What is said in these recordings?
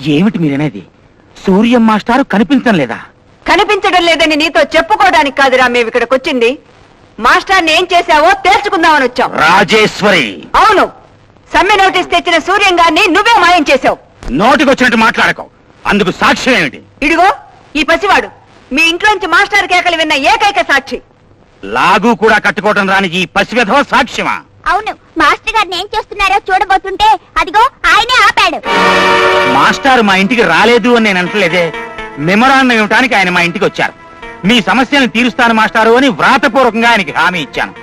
ఏమిటి మీరనేది? సూర్యం మాస్టారు కనిపించడం లేదా? కనిపించడం లేదని నీతో చెప్పుకోవడానికి కాదురా మేము ఇక్కడికి వచ్చింది మాస్టర్ని ఏం చేశావో తేల్చుకుందామని వచ్చాం. రాజేశ్వరి! అవును. సమ్మె నోటీస్ తెచ్చిన సూర్యం గారిని నువ్వే మాయం చేశావు. నోటికొచ్చినట్టు మాట్లాడకం. అందుకు సాక్ష్యం ఏమిటి? ఇడిగో ఈ పసివాడు మీ ఇంట్లోంచి మాస్టర్ కేకలు విన్న ఏకైక సాక్షి. లాగు కూడా కట్టుకోవడం రాని ఈ పసివెధవ సాక్ష్యమా? అవును. మాస్టర్ గారిని ఏం చేస్తున్నారో చూడబోతుంటే అదిగో ఆయనే ఆపాడు. మాస్టారు మా ఇంటికి రాలేదు అని నేను అంటలేదే. మెమరాండం ఇవ్వటానికి ఆయన మా ఇంటికి వచ్చారు. మీ సమస్యలను తీరుస్తాను మాస్టారు అని వ్రాతపూర్వకంగా ఆయనకి హామీ ఇచ్చాను.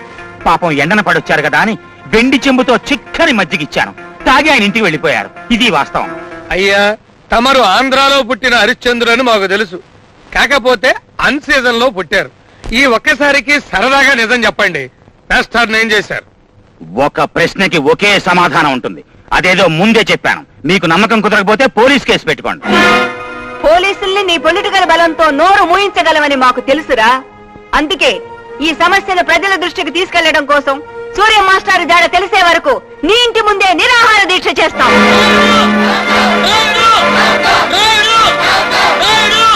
పాపం ఎండన పడొచ్చారు కదా అని వెండి చెంబుతో చిక్కని మజ్జిగిచ్చాను తాగి ఆయన ఇంటికి వెళ్ళిపోయారు. ఇది వాస్తవం. అయ్యా తమరు ఆంధ్రాలో పుట్టిన హరిశ్చంద్రుని మాకు తెలుసు. కాకపోతే అన్ సీజన్లో పుట్టారు. ఈ ఒక్కసారికి సరదాగా నిజం చెప్పండి. మాస్టర్ ఏం చేశారు? ఒక ప్రశ్నకి ఒకే సమాధానం ఉంటుంది. అదేదో ముందే చెప్పాను. మీకు నమ్మకం కుదరకపోతే పోలీస్ కేసు పెట్టుకోండి. పోలీసుల్ని నీ పొలిటికల్ బలంతో నోరు మూయించగలవని మాకు తెలుసురా. అందుకే ఈ సమస్యను ప్రజల దృష్టికి తీసుకెళ్ళడం కోసం సూర్య మాస్టర్ జాడ తెలిసే వరకు నీ ఇంటి ముందే నిరాహార దీక్ష చేస్తాం. హలో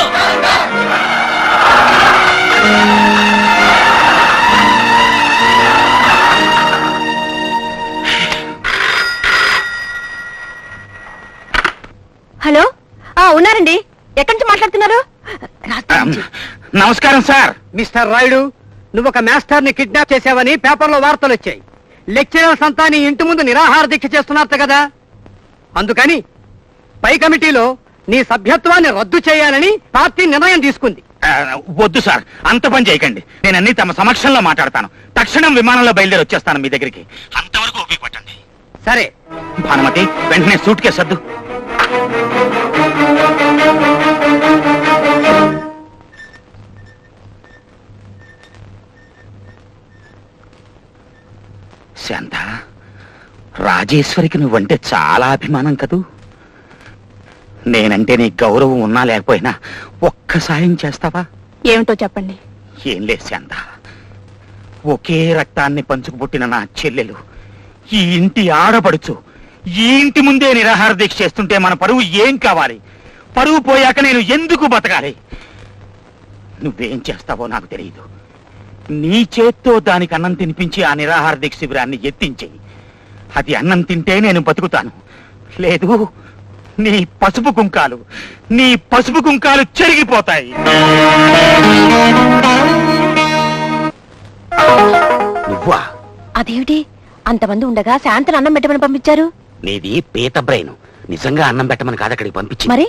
నమస్కారం సార్. మిస్టర్ రాయుడు నువ్వు ఒక మాస్టర్ని కిడ్నాప్ చేసావని పేపర్లో వార్తలు వచ్చాయి లెక్చరర్స్ అంతా నీ ఇంటి ముందు నిరాహార దీక్ష చేస్తున్నారట కదా? అందుకని పై కమిటీలో నీ సభ్యత్వాన్ని రద్దు చేయాలని పార్టీ నిర్ణయం తీసుకుంది. వద్దు సార్. అంత పని చేయకండి. నేను అన్ని తమ సమక్షంలో మాట్లాడతాను. తక్షణం విమానంలో బయలుదేరి వచ్చేస్తాను మీ దగ్గరికి. అంతవరకు ఓపిక పట్టండి. సరే. భానుమతి వెంటనే సూట్ కేసు సర్దు. శాంత రాజేశ్వరికి నువ్వంటే చాలా అభిమానం కదూ. నేనంటే నీ గౌరవం ఉన్నా లేకపోయినా ఒక్క సాయం చేస్తావా? ఏమిటో చెప్పండి. ఏం లేదు శాంత. ఒకే రక్తాన్ని పంచుకు పుట్టిన నా చెల్లెలు ఈ ఇంటి ఆడపడుచు. ఈ ఇంటి ముందే నిరాహార దీక్ష చేస్తుంటే మన పరువు ఏం కావాలి? పరువు పోయాక నేను ఎందుకు బతకాలి? నువ్వేం చేస్తావో నాకు తెలియదు. నీ చేత్తో దానికి అన్నం తినిపించి ఆ నిరాహార దీక్ష శిబిరాన్ని ఎత్తించేయి అది అన్నం తింటే నేను బతుకుతాను. లేదు నీ పసుపు కుంకాలు నీ పసుపు కుంకాలు చెరిగిపోతాయి. నువ్వా? అదేమిటి? అంతమంది ఉండగా శాంతను అన్నం పెట్టమని పంపించారు? నీది పీత బ్రెయిన్. నిజంగా అన్నం పెట్టమని కాదు అక్కడికి పంపించి మరి?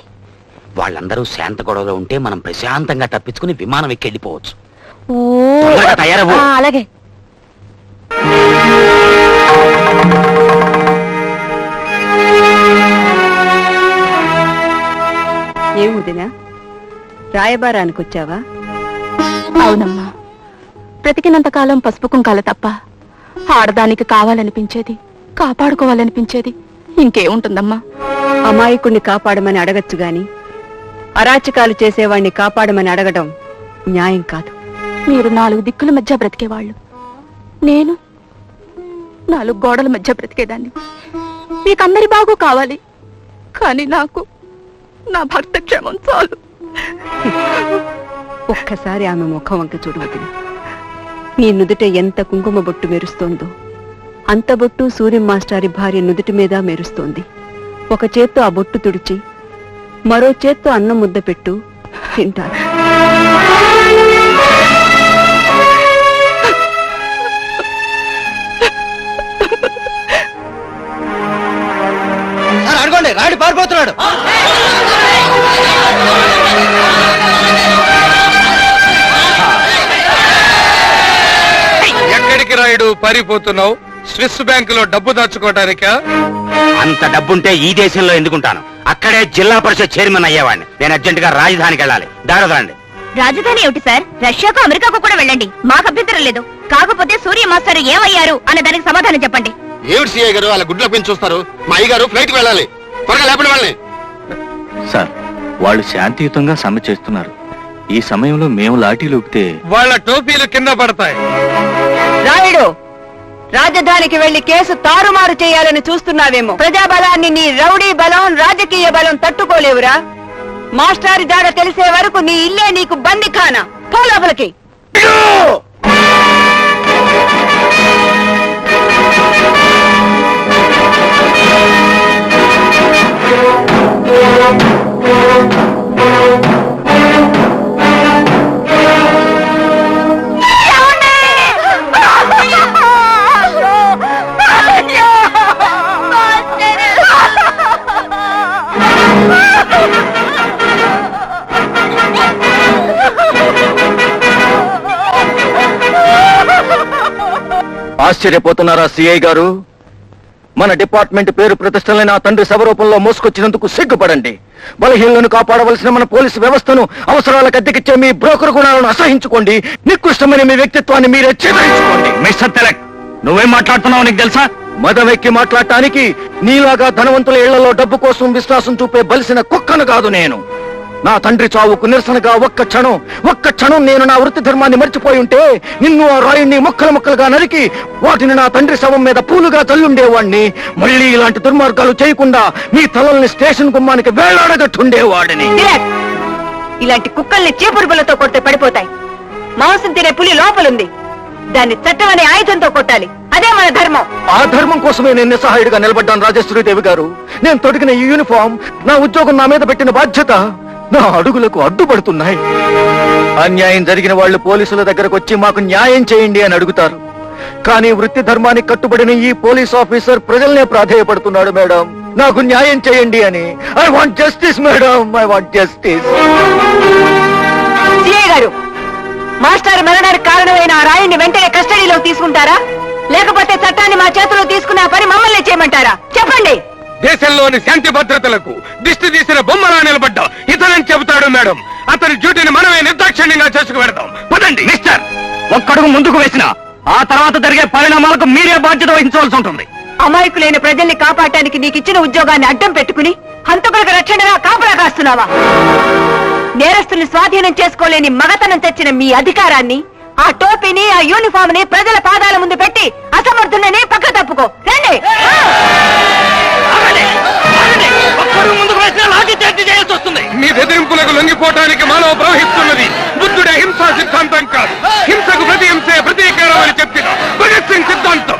వాళ్ళందరూ శాంత గొడవలో ఉంటే మనం ప్రశాంతంగా తప్పించుకుని విమానం ఎక్కి వెళ్ళిపోవచ్చు. ఓ. తొందరగా తయారవ్వు. ఆ, అలాగే. ఏముదినా రాయబారానికి వచ్చావా? అవునమ్మా. బ్రతికినంత కాలం పసుపు కుంకాల తప్ప ఆడదానికి కావాలనిపించేది కాపాడుకోవాలనిపించేది ఇంకేముంటుందమ్మా? అమాయకుణ్ణి కాపాడమని అడగచ్చు గాని అరాచకాలు చేసేవాణ్ణి కాపాడమని అడగడం న్యాయం కాదు. మీరు నాలుగు దిక్కుల మధ్య బ్రతికేవాళ్ళు. నేను నాలుగు గోడల మధ్య బ్రతికేదాన్ని. మీకందరి బాగు కావాలి. కానీ నాకు నా భర్త క్షేమం చాలు. ఒక్కసారి ఆమె ముఖం వంక చూడవద్దు నీ నుదుట ఎంత కుంకుమ బొట్టు మెరుస్తోందో. అంత బొట్టు సూర్యం మాస్టారి భార్య నుదుటి మీద మెరుస్తోంది. ఒక చేత్తో ఆ బొట్టు తుడిచి మరో చేత్తో అన్నం ముద్ద పెట్టు తింటారు. పారిపోతున్నాడు ఎక్కడికి రాయుడు? పారిపోతున్నావు? స్విస్ బ్యాంక్లో డబ్బు దాచుకోవటానికా? అంత డబ్బుంటే ఈ దేశంలో ఎందుకుంటాను? అక్కడే జిల్లా పరిషత్ చైర్మన్ అయ్యేవాడిని. నేను అర్జెంట్గా రాజధానికి వెళ్ళాలి. దారదండి రాజధాని ఏమిటి సార్? రష్యాకు అమెరికాకు కూడా వెళ్ళండి. మాకు అభ్యంతరం లేదు. కాకపోతే సూర్య మాస్టర్ ఏమయ్యారు అన్న దానికి సమాధానం చెప్పండి. ఏమిటి సిఐ గారు? అలా గుడ్లో పెంచి చూస్తారు. మా అయ్యగారు ఫ్లైట్కి వెళ్ళాలి. త్వరగా లేపండి వాళ్ళని. సార్ వాళ్ళు శాంతియుతంగా సమ్మె చేస్తున్నారు. ఈ సమయంలో మేము లాఠీలు ఊపితే వాళ్ళ టోపీలు కింద పడతాయి. రాయుడు రాజధానికి వెళ్ళి కేసు తారుమారు చేయాలని చూస్తున్నావేమో. ప్రజాబలాన్ని నీ రౌడీ బలం రాజకీయ బలం తట్టుకోలేవురా. మాస్టారి జాడ తెలిసే వరకు నీ ఇల్లే నీకు బందిఖానా. పో లోపలికి. ఆశ్చర్యపోతున్నారా సిఐ గారు? మన డిపార్ట్మెంట్ పేరు ప్రతిష్టలైన ఆ తండ్రి శవరూపంలో మోసుకొచ్చినందుకు సిగ్గుపడండి. బలహీనలను కాపాడవలసిన మన పోలీసు వ్యవస్థను అవసరాలకు అద్దెకిచ్చే మీ బ్రోకర్ గుణాలను అసహించుకోండి. నికృష్టమైన మీ వ్యక్తిత్వాన్ని మీరే చెదరించుకోండి. మిస్టర్ తిలక్ నువ్వేం మాట్లాడుతున్నావు నీకు తెలుసా? మదవెక్కి మాట్లాడటానికి నీలాగా ధనవంతుల ఇళ్ళలో డబ్బు కోసం విశ్వాసం చూపే బలిసిన కుక్కను కాదు నేను. నా తండ్రి చావుకు నిరసనగా ఒక్క క్షణం ఒక్క క్షణం నేను నా వృత్తి ధర్మాన్ని మర్చిపోయి ఉంటే నిన్ను ఆ రాయుణ్ణి ముక్కలు ముక్కలుగా నరికి వాటిని నా తండ్రి శవం మీద పూలుగా తల్లుండేవాణ్ణి మళ్ళీ ఇలాంటి దుర్మార్గాలు చేయకుండా మీ తలల్ని స్టేషన్ గుమ్మానికి వేలాడగట్టుండేవాడిని. ఇలాంటి కుక్కల్ని చీపురుపులతో కొడితే పడిపోతాయి. మాంసం తినే పులి లోపలుంది. దాన్ని చట్టం అనే ఆయుధంతో కొట్టాలి. అదే మన ధర్మం. ఆ ధర్మం కోసమే నేను నిస్సహాయుడిగా నిలబడ్డాను రాజేశ్వరీదేవి గారు. నేను తొడిగిన ఈ యూనిఫామ్ నా ఉద్యోగం నా మీద పెట్టిన బాధ్యత. నా అడుగులకు అడ్డుపడుతున్నాయి. అన్యాయం జరిగిన వాళ్ళు పోలీసుల దగ్గరకు వచ్చి మాకు న్యాయం చేయండి అని అడుగుతారు. కానీ వృత్తి ధర్మానికి కట్టుబడిన ఈ పోలీస్ ఆఫీసర్ ప్రజల్నే ప్రాధేయపడుతున్నాడు మేడం. నాకు న్యాయం చేయండి అని. I want justice madam. I want justice గారు మాస్టర్ మరణానికి కారణమైన ఆ రాయుడిని వెంటనే కస్టడీలో తీసుకుంటారా? లేకపోతే చట్టాన్ని మా చేతిలో తీసుకున్న పని మమ్మల్ని చేయమంటారా? చెప్పండి. దేశంలోని శాంతి భద్రతలకు దిష్టి తీసిన బొమ్మలా నిలబడ్డా ఇతనని చెబుతాడు మేడం? అతని డ్యూటీని మనమే నిర్దాక్షిణ్యంగా చేసుకు పెడతాం పదండి మిస్టర్. ఒక్కడుగు ముందుకు వేసిన ఆ తర్వాత జరిగే పరిణామాలకు మీరే బాధ్యత వహించవలసి ఉంటుంది. అమాయకులైన ప్రజల్ని కాపాడటానికి నీకు ఇచ్చిన ఉద్యోగాన్ని అడ్డం పెట్టుకుని హంతకులకు రక్షణగా కాపలా కాస్తున్నావా? నేరస్తుల్ని స్వాధీనం చేసుకోలేని మగతనం తెచ్చిన మీ అధికారాన్ని ఆ టోపీని ఆ యూనిఫామ్ని ప్రజల పాదాల ముందు పెట్టి అసమర్థులని పక్క తప్పుకో. రండి! రద్దు చేయాల్సి వస్తుంది. మీ బెదిరింపులకు లొంగిపోవటానికి మానవ ప్రవహిస్తున్నది బుద్ధుడే హింసా సిద్ధాంతం కాదు. హింసకు ప్రతి హింసే ప్రతీకారం అని చెప్పిన భగత్ సింగ్ సిద్ధాంతం.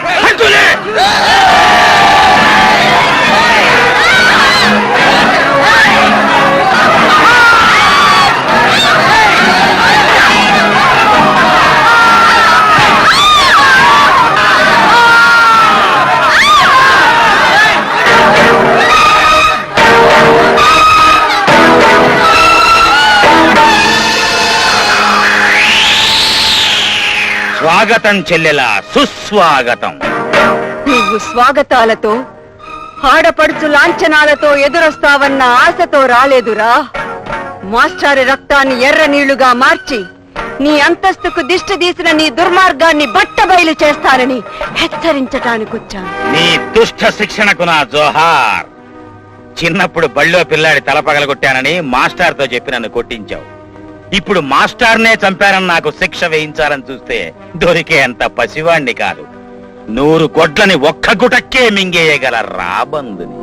స్వాగతం చెల్లెలా సుస్వాగతం. నువ్వు స్వాగతాలతో ఆడపడుచు లాంఛనాలతో ఎదురొస్తావన్న ఆశతో రాలేదురా. మాస్టారి రక్తాన్ని ఎర్ర నీళ్ళుగా మార్చి నీ అంతస్తుకు దిష్టి తీసిన నీ దుర్మార్గాన్ని బట్టబయలు చేస్తానని హెచ్చరించటానికొచ్చాను. నీ దుష్ట శిక్షణకు నా జోహార్. చిన్నప్పుడు బళ్ళో పిల్లాడి తల పగలగొట్టానని మాస్టార్తో చెప్పి నన్ను కొట్టించావు. ఇప్పుడు మాస్టార్నే చంపారని నాకు శిక్ష వేయించాలని చూస్తే దొరికే అంత పసివాణ్ణి కాదు. నూరు గొడ్లని ఒక్క గుటక్కే మింగేయగల రాబందుని.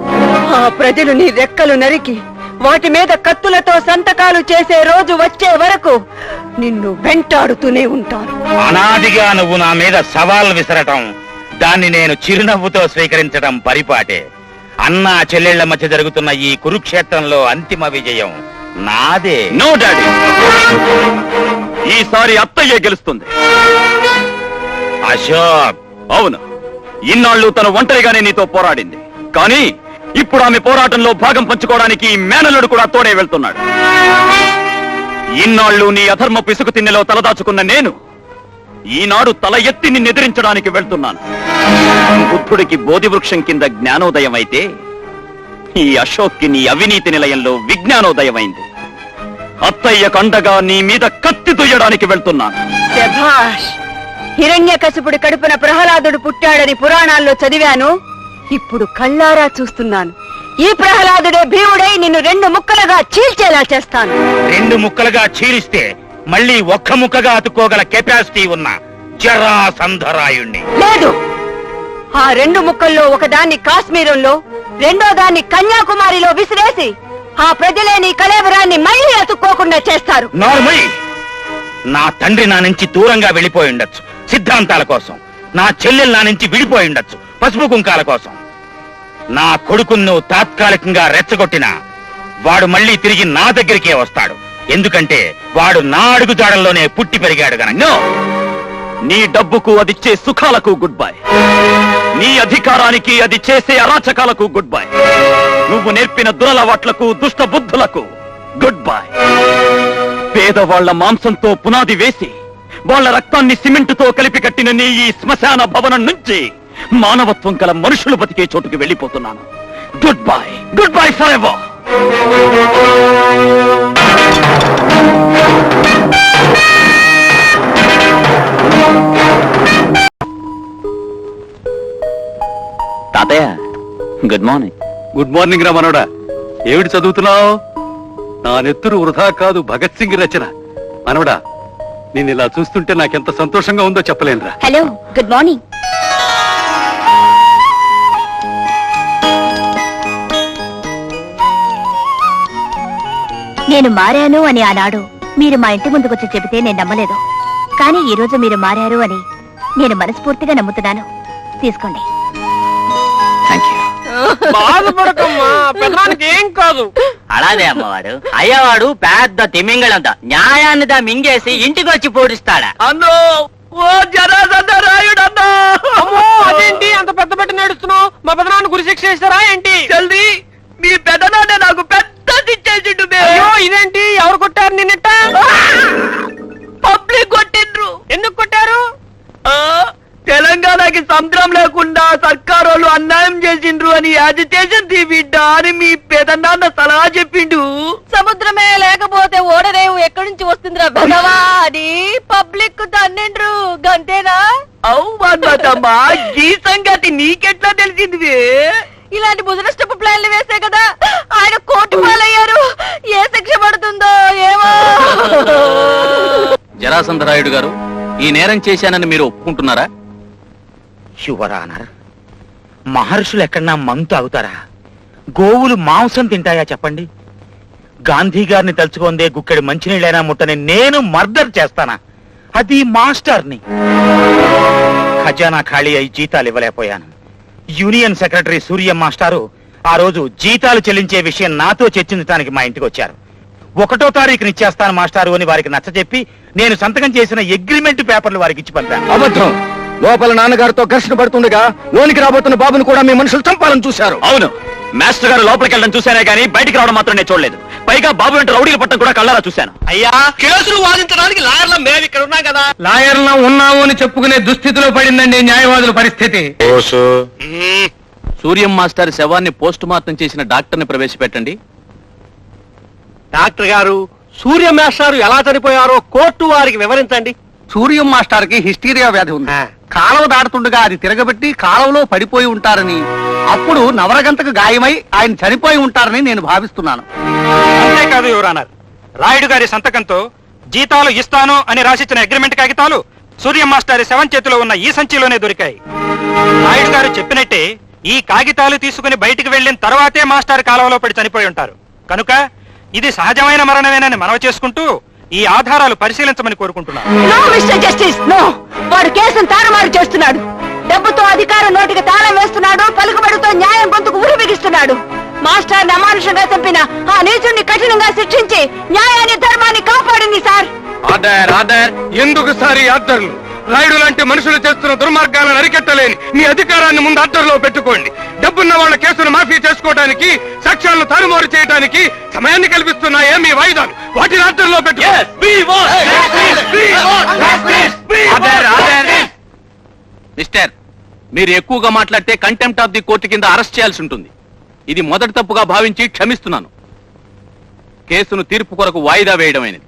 ఆ ప్రజలు నీ రెక్కలు నరికి వాటి మీద కత్తులతో సంతకాలు చేసే రోజు వచ్చే వరకు నిన్ను వెంటాడుతూనే ఉంటాను అనాదిగా నువ్వు నా మీద సవాల్ విసరటం దాన్ని నేను చిరునవ్వుతో స్వీకరించడం పరిపాటే. అన్నా చెల్లెళ్ళ మధ్య జరుగుతున్న ఈ కురుక్షేత్రంలో అంతిమ విజయం నాదే. నో డాడీ ఈసారి అత్తయ్య గెలుస్తుంది. అశోక్. అవును. ఇన్నాళ్ళు తను ఒంటరిగానే నీతో పోరాడింది. కానీ ఇప్పుడు ఆమె పోరాటంలో భాగం పంచుకోవడానికి ఈ మేనల్లుడు కూడా తోడే వెళ్తున్నాడు. ఇన్నాళ్ళు నీ అధర్మ పిసుకు తిన్నెలో తలదాచుకున్న నేను ఈనాడు తల ఎత్తి నిన్ను ఎదిరించడానికి వెళ్తున్నాను. బుద్ధుడికి బోధి వృక్షం కింద జ్ఞానోదయం అయితే ఈ అశోక్కి నీ అవినీతి నిలయంలో విజ్ఞానోదయమైంది. అత్తయ్య కండగా నీ మీద కత్తి తుయ్యడానికి వెళ్తున్నాను శభాష్ హిరణ్యకశిపుడి కడుపున ప్రహ్లాదుడు పుట్టాడని పురాణాల్లో చదివాను. ఇప్పుడు కళ్ళారా చూస్తున్నాను. ఈ ప్రహ్లాదుడే భీముడై నిన్ను రెండు ముక్కలుగా చీల్చేలా చేస్తాను. రెండు ముక్కలుగా చీలిస్తే మళ్ళీ ఒక్క ముక్కగా అతుక్కోగల కెపాసిటీ ఉన్న జరాసంధరాయుణ్ణి. లేదు. ఆ రెండు ముక్కల్లో ఒకదాన్ని కాశ్మీరంలో రెండో దాన్ని కన్యాకుమారిలో విసిరేసి ఆ ప్రజలే నీ కలేబరాన్ని మళ్ళీ అతుక్కోకుండా చేస్తారు. నార్మల్ నా తండ్రి నా నుంచి దూరంగా వెళ్ళిపోయి ఉండొచ్చు. సిద్ధాంతాల కోసం. నా చెల్లెలు నా నుంచి విడిపోయి ఉండొచ్చు. పసుపు కుంకాల కోసం. నా కొడుకును నువ్వు తాత్కాలికంగా రెచ్చగొట్టినా వాడు మళ్ళీ తిరిగి నా దగ్గరికే వస్తాడు. ఎందుకంటే వాడు నా అడుగుజాడల్లోనే పుట్టి పెరిగాడు గనక. నీ డబ్బుకు అదిచ్చే సుఖాలకు గుడ్ బై. నీ అధికారానికి అది చేసే అరాచకాలకు గుడ్ బై. నువ్వు నేర్పిన దురలవాట్లకు దుష్ట బుద్ధులకు గుడ్ బాయ్ పేదవాళ్ళ మాంసంతో పునాది వేసి వాళ్ళ రక్తాన్ని సిమెంటుతో కలిపి కట్టిన నీ ఈ శ్మశాన భవనం నుంచి మానవత్వం గల మనుషులు బతికే చోటుకి వెళ్ళిపోతున్నాను. Good bye good bye for ever తాతయ్య గుడ్ మార్నింగ్ గుడ్ మార్నింగ్ రా మనోడా. ఏమిటి చదువుతున్నావు? నా నెత్తురు వృధా కాదు భగత్ సింగ్ రచన. మనవడా నేను ఇలా చూస్తుంటే నాకెంత సంతోషంగా ఉందో చెప్పలేనురా. Hello good morning. నేను మారాను అని ఆనాడు మీరు మా ఇంటి ముందుకొచ్చి చెబితే నేను నమ్మలేదు. కానీ ఈ రోజు మీరు మారారు అని నేను మనస్ఫూర్తిగా నమ్ముతున్నాను. తీసుకోండి. బాధపడకమ్మా. పెద్దానికి ఏం కాదు. అలాగే అమ్మవాడు అయ్యవాడు పెద్ద తిమింగళంత న్యాయాన్ని దా మింగేసి ఇంటికి వచ్చి పూడిస్తాడా అన్నో ఓ జరాసందరాయుడన్నా అమ్మో అదేంటి? అంత పెద్ద పెద్ద నడుస్తున్నావు. మా పెదనాన్న గురి శిక్ష చేస్తారా ఏంటి? జల్దీ మీ పెదనాన్న నాకు పెద్ద అయ్యో ఇదేంటి? ఎవరు కొట్టారు నిన్నట్ట పబ్లిక్ కొట్టిండ్రు ఎందుకు కొట్టారు సముద్రం లేకుండా సర్కారు వాళ్ళు అన్యాయం చేసిండ్రు అని యాజిటేషన్ బిడ్డ అని మీ పెదనాన్న సలహా చెప్పిండు. సముద్రమే లేకపోతే ఓడరేవు ఎక్కడి నుంచి వస్తుందిరా భగవా? అని పబ్లిక్ తన్నిండ్రు గంతేనా? అవు ఈ సంగతి నీకెట్లా తెలిసింది ఇలాంటి ముదనష్టపు ప్లాన్లు వేసే కదా ఆయన కోర్టు పాలయ్యారు. ఏ శిక్ష పడుతుందో ఏమో. జరాసంధరాయుడు గారు ఈ నేరం చేశానని మీరు ఒప్పుకుంటున్నారా? యువర్ ఆనర్ మహర్షులు ఎక్కడన్నా మందు తాగుతారా? గోవులు మాంసం తింటాయా చెప్పండి? గాంధీ గారిని తలుచుకుందే గుక్కడి మంచినీళ్ళైనా ముట్టని నేను మర్డర్ చేస్తానా? అది మాస్టర్ని. ఖజానా ఖాళీ అయి జీతాలు ఇవ్వలేకపోయాను. యూనియన్ సెక్రటరీ సూర్య మాస్టారు ఆ రోజు జీతాలు చెల్లించే విషయం నాతో చర్చించడానికి మా ఇంటికి వచ్చారు. ఒకటో తారీఖున ఇచ్చేస్తాను మాస్టారు అని వారికి నచ్చజెప్పి నేను సంతకం చేసిన అగ్రిమెంట్ పేపర్లు వారికి ఇచ్చి పంపాను. అబద్ధం. లోపల నాన్నగారితో ఘర్షణ పడుతుండగా లోనికి రాబోతున్న బాబును కూడా మీ మనుషులు చంపాలని చూశారు. అవును. మాస్టర్ గారు లోపలికి వెళ్ళడం చూశానే కానీ బయటికి రావడం మాత్రం నేను చూడలేదు. పైగా బాబు వెంట రౌడీలు పట్టడం కూడా కళ్ళారా చూశాను. అయ్యా కేసులు వాదించడానికి లాయర్ల మేము ఇక్కడ ఉన్నాం కదా. లాయర్లో ఉన్నాము అని చెప్పుకునే దుస్థితిలో పడిందండి న్యాయవాదుల పరిస్థితి. సూర్యం మాస్టర్ శవాన్ని పోస్ట్ మార్టం చేసిన డాక్టర్ని ప్రవేశపెట్టండి. డాక్టర్ గారు సూర్య మాస్టారు ఎలా చనిపోయారో కోర్టు వారికి వివరించండి. సూర్యం మాస్టర్కి హిస్టీరియా వ్యాధి ఉంది. కాలువ దాటుతుండగా అది తిరగబెట్టి కాలువలో పడిపోయి ఉంటారని. అప్పుడు నవరగంతకు గాయమై ఆయన చనిపోయి ఉంటారని నేను భావిస్తున్నాను. అంతేకాదు యువరానర్ రాయుడు గారి సంతకంతో జీతాలు ఇస్తాను అని రాసిచ్చిన అగ్రిమెంట్ కాగితాలు సూర్య మాస్టర్ శవం చేతిలో ఉన్న ఈ సంచిలోనే దొరికాయి. రాయుడు గారు చెప్పినట్టే ఈ కాగితాలు తీసుకుని బయటికి వెళ్ళిన తర్వాతే మాస్టర్ కాలువలో పడి చనిపోయి ఉంటారు. కనుక ఇది సహజమైన మరణమేనని మనవి చేసుకుంటూ ఈ ఆధారాలు పరిశీలించమని కోరుకుంటున్నాను. నో మిస్టర్ జస్టిస్ నో వాడు కేసును తారుమారు చేస్తున్నాడు. డబ్బుతో అధికారం నోటికి తాళం వేస్తున్నాడు పలుకుబడితో న్యాయం గొంతుకు ఉరి బిగిస్తున్నాడు. మాస్టర్ అమానుషంగా చంపిన ఆ నీచుణ్ణి కఠినంగా శిక్షించి న్యాయాన్ని ధర్మాన్ని కాపాడింది సార్. ఎందుకు సారి ఆర్డర్లు? రాయుడు లాంటి మనుషులు చేస్తున్న దుర్మార్గాలను అరికట్టలేని మీ అధికారాన్ని ముందు ఆర్డర్లో పెట్టుకోండి. డబ్బున్న వాళ్ళ కేసును మాఫీ చేసుకోవడానికి సాక్ష్యాలను తారుమారు చేయడానికి సమయాన్ని కల్పిస్తున్నాయే మీ వాయిదాలు. వాటిని ఆర్డర్లో పెట్టు. మిస్టర్ మీరు ఎక్కువగా మాట్లాడితే కంటెంప్ట్ ఆఫ్ ది కోర్టు కింద అరెస్ట్ చేయాల్సి ఉంటుంది. ఇది మొదటి తప్పుగా భావించి క్షమిస్తున్నాను. కేసును తీర్పు కొరకు వాయిదా వేయడమైనది